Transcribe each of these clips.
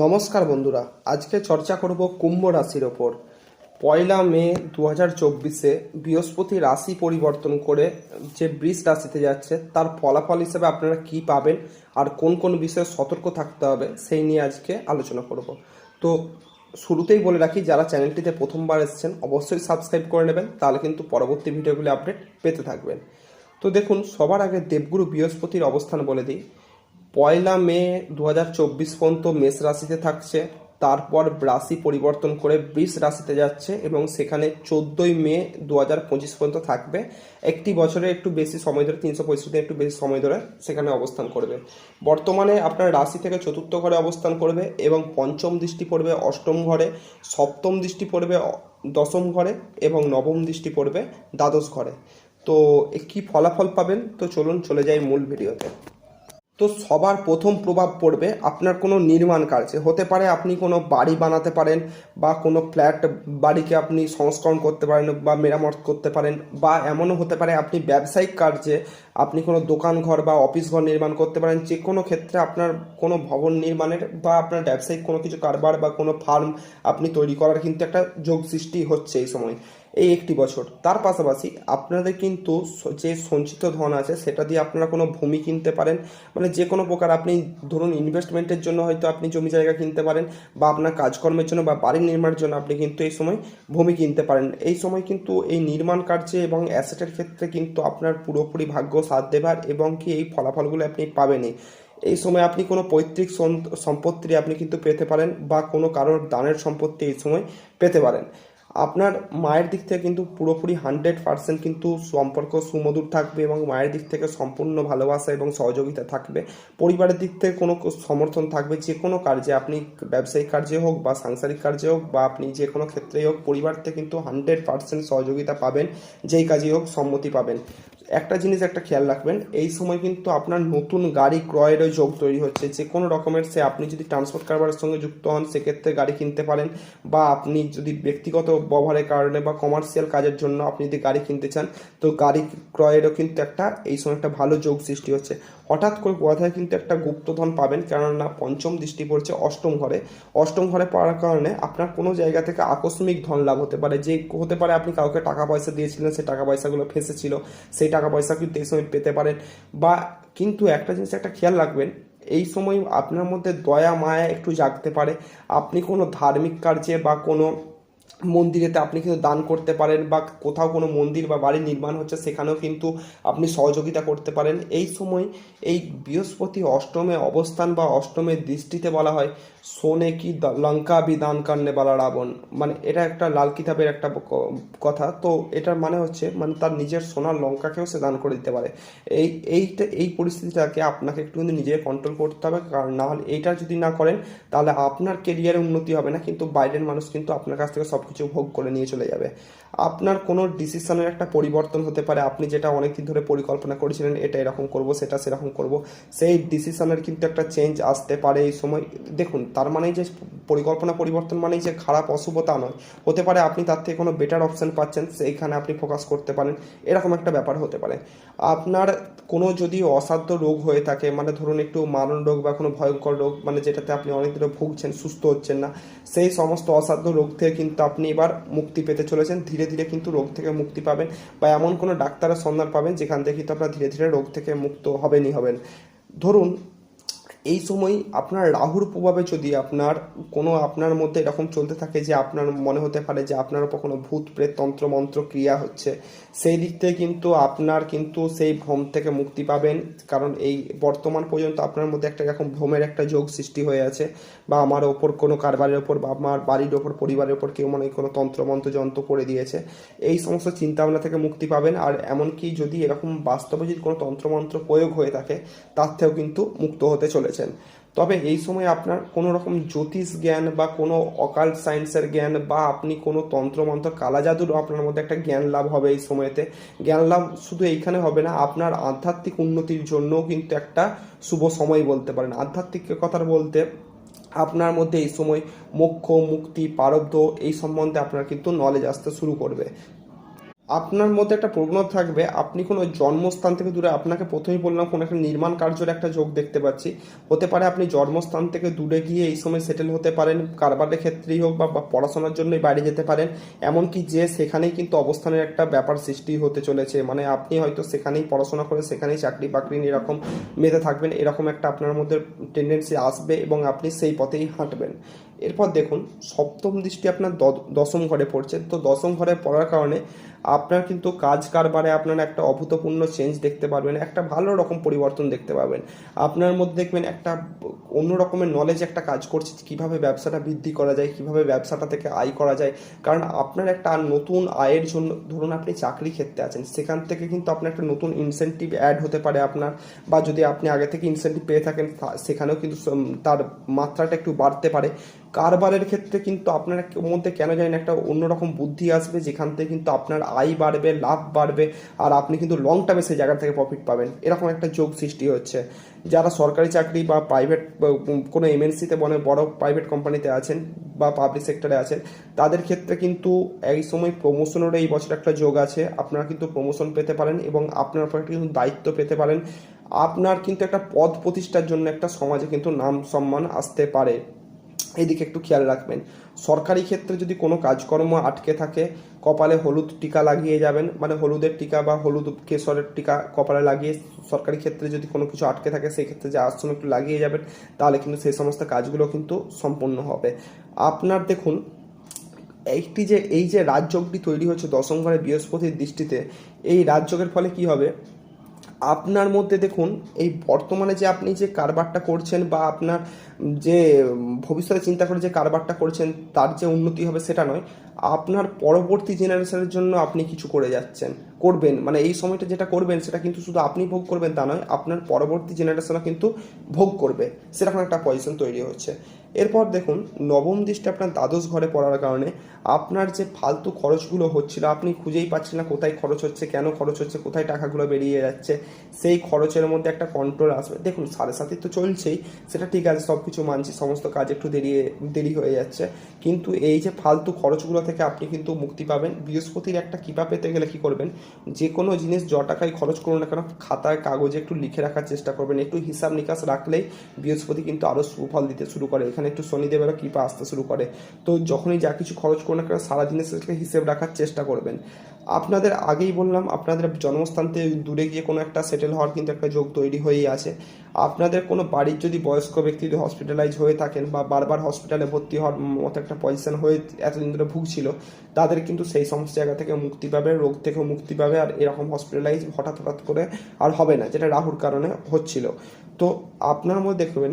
নমস্কার বন্ধুরা, আজকে চর্চা করব কুম্ভ রাশির ওপর। পয়লা মে দু হাজার চব্বিশে বৃহস্পতি রাশি পরিবর্তন করে যে বৃষ রাশিতে যাচ্ছে, তার ফলাফল হিসেবে আপনারা কি পাবেন আর কোন কোন বিষয়ে সতর্ক থাকতে হবে সেই নিয়ে আজকে আলোচনা করব। তো শুরুতেই বলে রাখি, যারা চ্যানেলটিতে প্রথমবার এসেছেন, অবশ্যই সাবস্ক্রাইব করে নেবেন, তাহলে কিন্তু পরবর্তী ভিডিওগুলি আপডেট পেতে থাকবেন। তো দেখুন, সবার আগে দেবগুরু বৃহস্পতির অবস্থান বলে দিই। পয়লা মে দু হাজার চব্বিশ পর্যন্ত মেষ রাশিতে থাকছে। তারপর রাশি পরিবর্তন করে বৃষ রাশিতে যাচ্ছে এবং সেখানে চোদ্দোই মে দু হাজার পঁচিশ পর্যন্ত থাকবে। একটি বছরে একটু বেশি সময় ধরে, তিনশো পঁয়ষট্টি একটু বেশি সময় ধরে সেখানে অবস্থান করবে। বর্তমানে আপনার রাশি থেকে চতুর্থ ঘরে অবস্থান করবে এবং পঞ্চম দৃষ্টি পড়বে অষ্টম ঘরে, সপ্তম দৃষ্টি পড়বে দশম ঘরে এবং নবম দৃষ্টি পড়বে দ্বাদশ ঘরে। তো কি ফলাফল পাবেন? তো চলুন চলে যাই মূল ভিডিওতে। তো সবার প্রথম প্রভাব পড়বে আপনার কোনো নির্মাণ কার্যে। হতে পারে আপনি কোনো বাড়ি বানাতে পারেন বা কোনো ফ্ল্যাট বাড়িকে আপনি সংস্করণ করতে পারেন বা মেরামত করতে পারেন বা এমনও হতে পারে আপনি ব্যবসায়িক কার্যে আপনি কোনো দোকান ঘর বা অফিস ঘর নির্মাণ করতে পারেন, যে কোনো ক্ষেত্রে আপনার কোনো ভবন নির্মাণের বা আপনার ব্যবসায়িক কোনো কিছু কারবার বা কোনো ফার্ম আপনি তৈরি করার কিন্তু একটা যোগ সৃষ্টি হচ্ছে এই সময়। এই একটি বছর। তার পাশাপাশি আপনাদের কিন্তু যে সঞ্চিত ধন আছে, সেটা দিয়ে আপনারা কোনো ভূমি কিনতে পারেন। মানে যে কোনো প্রকার আপনি ধরুন ইনভেস্টমেন্টের জন্য হয়তো আপনি জমি জায়গা কিনতে পারেন বা আপনার কাজকর্মের জন্য বা বাড়ি নির্মাণের জন্য আপনি কিন্তু এই সময় ভূমি কিনতে পারেন। এই সময় কিন্তু এই নির্মাণ কার্যে এবং অ্যাসেটের ক্ষেত্রে কিন্তু আপনার পুরোপুরি ভাগ্য, সাথ দেবার এবং কি এই ফলাফলগুলো আপনি পাবেনই। এই সময় আপনি কোনো পৈতৃক সম্পত্তি আপনি কিন্তু পেতে পারেন বা কোনো কারোর দানের সম্পত্তি এই সময় পেতে পারেন। আপনার মায়ের দিক থেকে কিন্তু পুরোপুরি হান্ড্রেড পার্সেন্ট কিন্তু সম্পর্ক সুমধুর থাকবে এবং মায়ের দিক থেকে সম্পূর্ণ ভালোবাসা এবং সহযোগিতা থাকবে। পরিবারের দিক থেকে কোনো সমর্থন থাকবে যে কোনো কার্যে, আপনি ব্যবসায়িক কার্যে হোক বা সাংসারিক কার্যে হোক বা আপনি যে কোনো ক্ষেত্রেই হোক পরিবার থেকে কিন্তু হান্ড্রেড পার্সেন্ট সহযোগিতা পাবেন, যেই কাজেই হোক সম্মতি পাবেন। একটা জিনিস একটা খেয়াল রাখবেন, এই সময় কিন্তু আপনার নতুন গাড়ি ক্রয়েরও যোগ তৈরি হচ্ছে। যে কোনো রকমের সে আপনি যদি ট্রান্সপোর্ট কারবারের সঙ্গে যুক্ত হন, সেক্ষেত্রে গাড়ি কিনতে পারেন বা আপনি যদি ব্যক্তিগত ব্যবহারের কারণে বা কমার্শিয়াল কাজের জন্য আপনি যদি গাড়ি কিনতে চান, তো গাড়ি ক্রয়েরও কিন্তু একটা, এই সময় একটা ভালো যোগ সৃষ্টি হচ্ছে। হঠাৎ করে কোথায় কিন্তু একটা গুপ্তধন পাবেন, কেননা পঞ্চম দৃষ্টি পড়ছে অষ্টম ঘরে। অষ্টম ঘরে পড়ার কারণে আপনার কোনো জায়গা থেকে আকস্মিক ধন লাভ হতে পারে। যে হতে পারে আপনি কাউকে টাকা পয়সা দিয়েছিলেন সেই টাকা পয়সাগুলো ফেসেছিল, সেই টাকা পয়সা কিন্তু এই সময় পেতে পারেন। বা কিন্তু একটা জিনিস, একটা খেয়াল রাখবেন, এই সময় আপনার মধ্যে দয়া, মায়া একটু জাগতে পারে। আপনি কোনো ধার্মিক কার্যে বা কোনো মন্দিরেতে আপনি কিন্তু দান করতে পারেন বা কোথাও কোনো মন্দির বা বাড়ি নির্মাণ হচ্ছে, সেখানেও কিন্তু আপনি সহযোগিতা করতে পারেন। এই সময় এই বৃহস্পতি অষ্টমে অবস্থান বা অষ্টমের দৃষ্টিতে বলা হয় সোনে কি লঙ্কা বিদান কান্নে বলা রাবণ? মানে এটা একটা লাল কিতাবের একটা কথা। তো এটার মানে হচ্ছে মানে তার নিজের সোনার লঙ্কাকেও সে দান করে দিতে পারে। এই, এইটা, এই পরিস্থিতিটাকে আপনাকে একটু কিন্তু নিজে কন্ট্রোল করতে হবে। কারণ না হলে এইটা যদি না করেন, তাহলে আপনার কেরিয়ারে উন্নতি হবে না। কিন্তু বাইরের মানুষ কিন্তু আপনার কাছ থেকে সব কিছু ভোগ করে নিয়ে চলে যাবে। আপনার কোনো ডিসিশনের একটা পরিবর্তন হতে পারে। আপনি যেটা অনেকদিন ধরে পরিকল্পনা করেছিলেন, এটা এরকম করব, সেটা সেরকম করব। সেই ডিসিশনের কিন্তু একটা চেঞ্জ আসতে পারে এই সময়। দেখুন, তার মানেই যে পরিকল্পনা পরিবর্তন মানেই যে খারাপ অশুভতা নয়। হতে পারে আপনি তার থেকে কোনো বেটার অপশন পাচ্ছেন, সেইখানে আপনি ফোকাস করতে পারেন। এরকম একটা ব্যাপার হতে পারে। আপনার কোনো যদি অসাধ্য রোগ হয়ে থাকে মানে ধরুন একটু মারণ রোগ বা কোনো ভয়ঙ্কর রোগ মানে যেটাতে আপনি অনেক ধরে ভুগছেন, সুস্থ হচ্ছেন না, সেই সমস্ত অসাধ্য রোগ থেকে কিন্তু আপনি এবার মুক্তি পেতে চলেছেন। ধীরে ধীরে ধীরে কিন্তু রোগ থেকে মুক্তি পাবেন বা এমন কোনো ডাক্তারের সন্ধান পাবেন যেখান থেকে কিন্তু আপনারা ধীরে ধীরে রোগ থেকে মুক্ত হবেনই হবেন। ধরুন, এই সময় আপনার রাহুর প্রভাবে যদি আপনার কোনো আপনার মধ্যে এরকম চলতে থাকে যে আপনার মনে হতে পারে যে আপনার উপর কোনো ভূত, প্রেত, তন্ত্র, মন্ত্র, ক্রিয়া হচ্ছে, সেই দিক থেকে কিন্তু আপনার কিন্তু সেই ভ্রম থেকে মুক্তি পাবেন। কারণ এই বর্তমান পর্যন্ত আপনার মধ্যে একটা এরকম ভ্রমের একটা যোগ সৃষ্টি হয়ে আছে। বা আমার ওপর কোনো কারবারের ওপর বা আমার বাড়ির ওপর, পরিবারের ওপর কেউ মানে কোনো তন্ত্রমন্ত্র যন্ত্র করে দিয়েছে। এই সমস্ত চিন্তাভাবনা থেকে মুক্তি পাবেন। আর এমনকি যদি এরকম বাস্তবে যদি কোনো তন্ত্রমন্ত্র প্রয়োগ হয়ে থাকে, তার থেকেও কিন্তু মুক্ত হতে চলেছেন। তবে এই সময় আপনার কোনো রকম জ্যোতিষ জ্ঞান বা কোনো অকাল্ট সায়েন্সের জ্ঞান বা আপনি কোনো তন্ত্রমন্ত্র কালা জাদুর আপনার মধ্যে একটা জ্ঞান লাভ হবে এই সময়তে। জ্ঞান লাভ শুধু এইখানে হবে না, আপনার আধ্যাত্মিক উন্নতির জন্যও কিন্তু একটা শুভ সময় বলতে পারেন। আধ্যাত্মিক কথার বলতে আপনার মধ্যে এই সময় মোক্ষ, মুক্তি, পারব্ধ, এই সম্বন্ধে আপনার কিন্তু নলেজ আসতে শুরু করবে। আপনার মধ্যে একটা প্রবণতা থাকবে, আপনি কোনো জন্মস্থান থেকে দূরে, আপনাকে প্রথমেই বললাম কোনো একটা নির্মাণ কার্যের একটা যোগ দেখতে পাচ্ছি। হতে পারে আপনি জন্মস্থান থেকে দূরে গিয়ে এই সময় সেটেল হতে পারেন, কারবারের ক্ষেত্রেই হোক বা পড়াশোনার জন্যই বাইরে যেতে পারেন, এমনকি যে সেখানেই কিন্তু অবস্থানের একটা ব্যাপার সৃষ্টি হতে চলেছে। মানে আপনি হয়তো সেখানেই পড়াশোনা করে, সেখানেই চাকরি বাকরি এরকম মেতে থাকবেন, এরকম একটা আপনার মধ্যে টেন্ডেন্সি আসবে এবং আপনি সেই পথেই হাঁটবেন। এরপর দেখুন, সপ্তম দৃষ্টি আপনার দশম ঘরে পড়ছে। তো দশম ঘরে পড়ার কারণে আপনার কিন্তু কাজ কারবারে আপনার একটা অভূতপূর্ণ চেঞ্জ দেখতে পারবেন, একটা ভালো রকম পরিবর্তন দেখতে পাবেন আপনার মধ্যে দেখবেন একটা অন্য রকমের নলেজ একটা কাজ করছে কীভাবে ব্যবসাটা বৃদ্ধি করা যায়, কীভাবে ব্যবসাটা থেকে আয় করা যায়। কারণ আপনার একটা নতুন আয়ের জন্য, ধরুন আপনি চাকরি ক্ষেত্রে আছেন, সেখান থেকে কিন্তু আপনার একটা নতুন ইনসেন্টিভ অ্যাড হতে পারে আপনার। বা যদি আপনি আগে থেকে ইনসেন্টিভ পেয়ে থাকেন সেখানেও কিন্তু তার মাত্রাটা একটু বাড়তে পারে। কারবারের ক্ষেত্রে কিন্তু আপনার মধ্যে কেন জানি না একটা অন্যরকম বুদ্ধি আসবে, যেখান থেকে কিন্তু আপনার আয় বাড়বে, লাভ বাড়বে, আর আপনি কিন্তু লং টার্মে সেই জায়গা থেকে প্রফিট পাবেন। এরকম একটা যোগ সৃষ্টি হচ্ছে। যারা সরকারি চাকরি বা প্রাইভেট কোনো এমএনসিতে বনে বড় প্রাইভেট কোম্পানিতে আছেন বা পাবলিক সেক্টরে আছেন, তাদের ক্ষেত্রে কিন্তু এই সময় প্রমোশনেরও এই বছর একটা যোগ আছে। আপনারা কিন্তু প্রমোশন পেতে পারেন এবং আপনার উপর কিন্তু দায়িত্ব পেতে পারেন। আপনার কিন্তু একটা পদ প্রতিষ্ঠার জন্য একটা সমাজে কিন্তু নাম সম্মান আসতে পারে। এদিকে একটু খেয়াল রাখবেন। সরকারি ক্ষেত্রে যদি কোনো কাজকর্ম আটকে থাকে, কপালে হলুদ টিকা লাগিয়ে যাবেন মানে হলুদের টিকা বা হলুদ কেশরের টিকা কপালে লাগিয়ে সরকারি ক্ষেত্রে যদি কোনো কিছু আটকে থাকে, সেই ক্ষেত্রে যে আশ্রম একটু লাগিয়ে যাবেন, তাহলে কিন্তু সেই সমস্ত কাজগুলো কিন্তু সম্পূর্ণ হবে। আপনার দেখুন একটি যে, এই যে রাজযোগটি তৈরি হচ্ছে দশম ঘরে বৃহস্পতির দৃষ্টিতে, এই রাজযোগের ফলে কি হবে? আপনার মধ্যে দেখুন, এই বর্তমানে যে আপনি যে কারবারটা করছেন বা আপনার যে ভবিষ্যতে চিন্তা করে যে কারবারটা করছেন, তার যে উন্নতি হবে সেটা নয়। আপনার পরবর্তী জেনারেশনের জন্য আপনি কিছু করে যাচ্ছেন, করবেন। মানে এই সময়টা যেটা করবেন, সেটা কিন্তু শুধু আপনি ভোগ করবেন তা নয়, আপনার পরবর্তী জেনারেশনও কিন্তু ভোগ করবে। সেরকম একটা পজিশন তৈরি হচ্ছে। এরপর দেখুন, নবম দৃষ্টি আপনার দ্বাদশ ঘরে পড়ার কারণে আপনার যে ফালতু খরচগুলো হচ্ছিল, আপনি খুঁজেই পাচ্ছেন না কোথায় খরচ হচ্ছে, কেন খরচ হচ্ছে, কোথায় টাকাগুলো বেরিয়ে যাচ্ছে, সেই খরচের মধ্যে একটা কন্ট্রোল আসবে। দেখুন, সাড়ে সাথে তো চলছেই, সেটা ঠিক আছে সব কিছু মানছি, সমস্ত কাজ একটু দেরি দেরি হয়ে যাচ্ছে, কিন্তু এই যে ফালতু খরচগুলো থেকে আপনি কিন্তু মুক্তি পাবেন। বৃহস্পতির একটা কৃপা পেতে গেলে কি করবেন? যে কোনো জিনিস য টাকায় খরচ করুন না কেন খাতায় কাগজে একটু লিখে রাখার চেষ্টা করবেন, একটু হিসাব নিকাশ রাখলেই বৃহস্পতি কিন্তু আরও সুফল দিতে শুরু করে এখানে একটু শনিদেবেরও কৃপা আসতে শুরু করে। তো যখনই যা কিছু খরচ করুন না কেন, সারাদিনে সেটাকে হিসেব রাখার চেষ্টা করবেন। আপনাদের আগেই বললাম, আপনাদের জন্মস্থান থেকে দূরে গিয়ে কোনো একটা সেটেল হওয়ার কিন্তু একটা যোগ তৈরি হয়েই আছে। আপনাদের কোনো বাড়ির যদি বয়স্ক ব্যক্তি যদি হসপিটালাইজ হয়ে থাকেন বা বারবার হসপিটালে ভর্তি হওয়ার মতো একটা পজিশন হয়ে এতদিন ধরে ভুগছিল, তাদের কিন্তু সেই সমস্ত জায়গা থেকে মুক্তি পাবে, রোগ থেকেও মুক্তি পাবে, আর এরকম হসপিটালাইজ হঠাৎ হঠাৎ করে আর হবে না, যেটা রাহুর কারণে হচ্ছিল। তো আপনার মধ্যে দেখবেন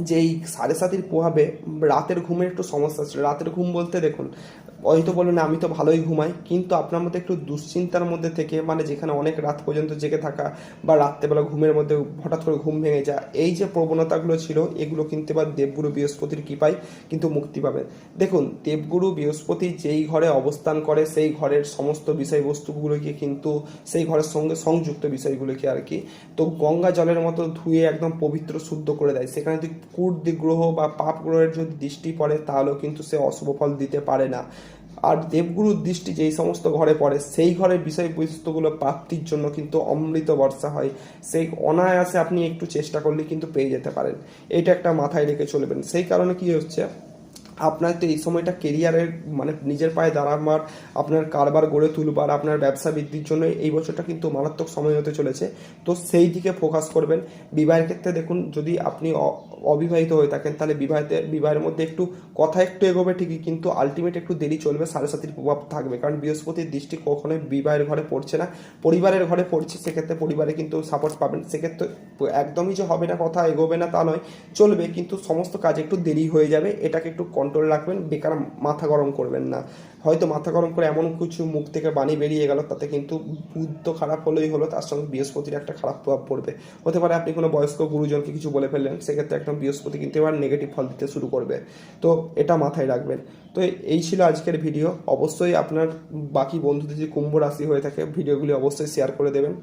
যে এই সাড়ে সাতির প্রভাবে রাতের ঘুমের একটু সমস্যা ছিল। রাতের ঘুম বলতে দেখুন হয়তো বলবেন আমি তো ভালোই ঘুমাই। কিন্তু আপনার মধ্যে একটু দুশ্চিন্তার মধ্যে থেকে মানে যেখানে অনেক রাত পর্যন্ত জেগে থাকা বা রাত্রেবেলা ঘুমের মধ্যে হঠাৎ করে ঘুম ভেঙে যায়, এই যে প্রবণতাগুলো ছিল, এগুলো কিন্তু এবার দেবগুরু বৃহস্পতির কৃপায় কিন্তু মুক্তি পাবে। দেখুন, দেবগুরু বৃহস্পতি যেই ঘরে অবস্থান করে, সেই ঘরের সমস্ত বিষয়বস্তুগুলোকে কিন্তু, সেই ঘরের সঙ্গে সংযুক্ত বিষয়গুলোকে আর কি, তো গঙ্গা জলের মতো ধুয়ে একদম পবিত্র শুদ্ধ করে দেয়। সেখানে যদি কুর্দি গ্রহ বা পাপ গ্রহের যদি দৃষ্টি পড়ে, তাহলেও কিন্তু সে অশুভ ফল দিতে পারে না। আর দেবগুরুর দৃষ্টি যেই সমস্ত ঘরে পড়ে, সেই ঘরের বিষয় বৈশিষ্ট্যগুলো প্রাপ্তির জন্য কিন্তু অমৃত বর্ষা হয়। সেই অনায়াসে আপনি একটু চেষ্টা করলে কিন্তু পেয়ে যেতে পারেন। এটা একটা মাথায় রেখে চলবেন। সেই কারণে কি হচ্ছে? আপনার তো এই সময়টা কেরিয়ারের মানে নিজের পায়ে দাঁড়াবার, আপনার কারবার গড়ে তুলবার, আপনার ব্যবসা বৃদ্ধির জন্য এই বছরটা কিন্তু মারাত্মক সময় হতে চলেছে। তো সেই দিকে ফোকাস করবেন। বিবাহের ক্ষেত্রে দেখুন, যদি আপনি অবিবাহিত হয়ে থাকেন, তাহলে বিবাহিতে, বিবাহের মধ্যে একটু কথা একটু এগোবে ঠিকই, কিন্তু আলটিমেট একটু দেরি চলবে, সাড়ে সাতির প্রভাব থাকবে। কারণ বৃহস্পতির দৃষ্টি কখনোই বিবাহের ঘরে পড়ছে না। পরিবারের ঘরে পড়ছে, সেক্ষেত্রে পরিবারে কিন্তু সাপোর্ট পাবেন। সেক্ষেত্রে একদমই যে হবে না, কথা এগোবে না তা নয়, চলবে, কিন্তু সমস্ত কাজ একটু দেরি হয়ে যাবে। এটাকে একটু কন্ট্রোল রাখবেন, বেকার মাথা গরম করবেন না। হয়তো মাথা গরম করে এমন কিছু মুখ থেকে বাণী বেরিয়ে গেল, তাতে কিন্তু বুদ্ধ খারাপ হলেই হলো, তার সঙ্গে বৃহস্পতির একটা খারাপ প্রভাব পড়বে। হতে পারে আপনি কোনো বয়স্ক গুরুজনকে কিছু বলে ফেললেন, সেক্ষেত্রে একদম বৃহস্পতি কিন্তু এবার নেগেটিভ ফল দিতে শুরু করবে। তো এটা মাথায় রাখবেন। তো এই ছিল আজকের ভিডিও। অবশ্যই আপনার বাকি বন্ধুদের যে কুম্ভ রাশি হয়ে থাকে, ভিডিওগুলি অবশ্যই শেয়ার করে দেবেন।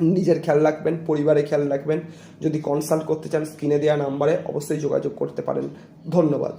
নিজের খেয়াল রাখবেন পরিবারে খেয়াল রাখবেন। যদি কনসাল্ট করতে চান স্ক্রিনে দেওয়া নাম্বারে অবশ্যই যোগাযোগ করতে পারেন। ধন্যবাদ।